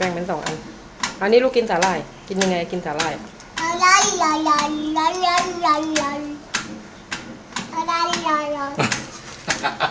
แบ่งเป็นสองอัน อันนี้ลูกกินสาหร่าย กินยังไงกินสาหร่าย อะไรอะไรอะไรอะไรอะไรอะไรอะไร